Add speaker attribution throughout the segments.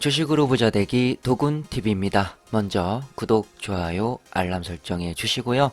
Speaker 1: 주식으로 부자 되기 도군TV입니다. 먼저 구독, 좋아요, 알람 설정해 주시고요.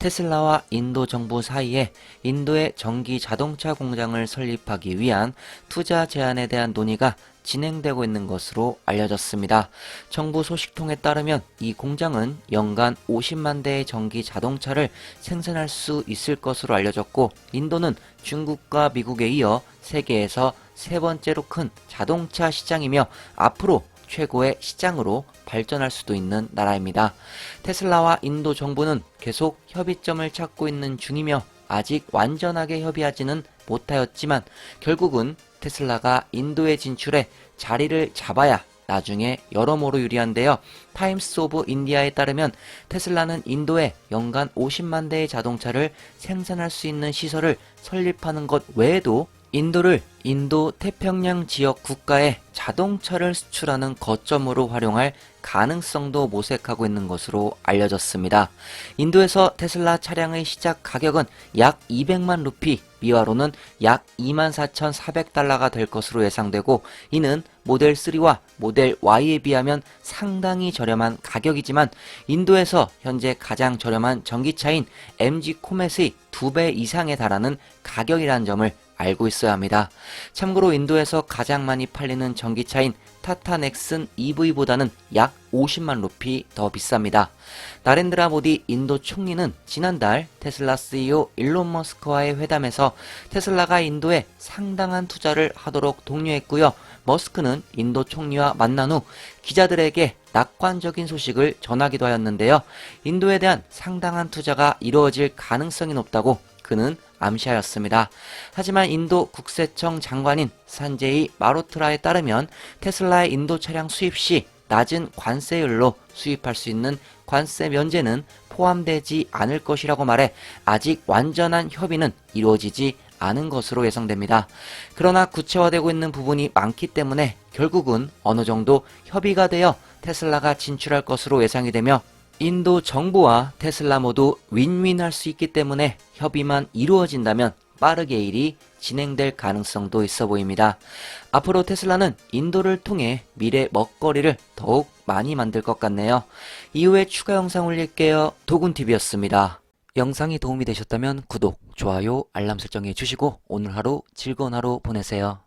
Speaker 1: 테슬라와 인도 정부 사이에 인도의 전기 자동차 공장을 설립하기 위한 투자 제한에 대한 논의가 진행되고 있는 것으로 알려졌습니다. 정부 소식통에 따르면 이 공장은 연간 50만 대의 전기 자동차를 생산할 수 있을 것으로 알려졌고 인도는 중국과 미국에 이어 세계에서 세 번째로 큰 자동차 시장이며 앞으로 최고의 시장으로 발전할 수도 있는 나라입니다. 테슬라와 인도 정부는 계속 협의점을 찾고 있는 중이며 아직 완전하게 협의하지는 못하였지만 결국은 테슬라가 인도에 진출해 자리를 잡아야 나중에 여러모로 유리한데요. 타임스 오브 인디아에 따르면 테슬라는 인도에 연간 50만 대의 자동차를 생산할 수 있는 시설을 설립하는 것 외에도 인도를 인도 태평양 지역 국가에 자동차를 수출하는 거점으로 활용할 가능성도 모색하고 있는 것으로 알려졌습니다. 인도에서 테슬라 차량의 시작 가격은 약 200만 루피, 미화로는 약 24,400달러가 될 것으로 예상되고 이는 모델 3와 모델 Y에 비하면 상당히 저렴한 가격이지만 인도에서 현재 가장 저렴한 전기차인 MG 코멧의 2배 이상에 달하는 가격이라는 점을 알고 있어야 합니다. 참고로 인도에서 가장 많이 팔리는 전기차인 타타 넥슨 EV보다는 약 50만 루피 더 비쌉니다. 나렌드라 모디 인도 총리는 지난달 테슬라 CEO 일론 머스크와의 회담에서 테슬라가 인도에 상당한 투자를 하도록 독려했고요. 머스크는 인도 총리와 만난 후 기자들에게 낙관적인 소식을 전하기도 하였는데요. 인도에 대한 상당한 투자가 이루어질 가능성이 높다고 그는 암시하였습니다. 하지만 인도 국세청 장관인 산제이 마로트라에 따르면 테슬라의 인도 차량 수입 시 낮은 관세율로 수입할 수 있는 관세 면제는 포함되지 않을 것이라고 말해 아직 완전한 협의는 이루어지지 않은 것으로 예상됩니다. 그러나 구체화되고 있는 부분이 많기 때문에 결국은 어느 정도 협의가 되어 테슬라가 진출할 것으로 예상이 되며 인도 정부와 테슬라 모두 윈윈할 수 있기 때문에 협의만 이루어진다면 빠르게 일이 진행될 가능성도 있어 보입니다. 앞으로 테슬라는 인도를 통해 미래 먹거리를 더욱 많이 만들 것 같네요. 이후에 추가 영상 올릴게요. 도군TV였습니다. 영상이 도움이 되셨다면 구독, 좋아요, 알람 설정해 주시고 오늘 하루 즐거운 하루 보내세요.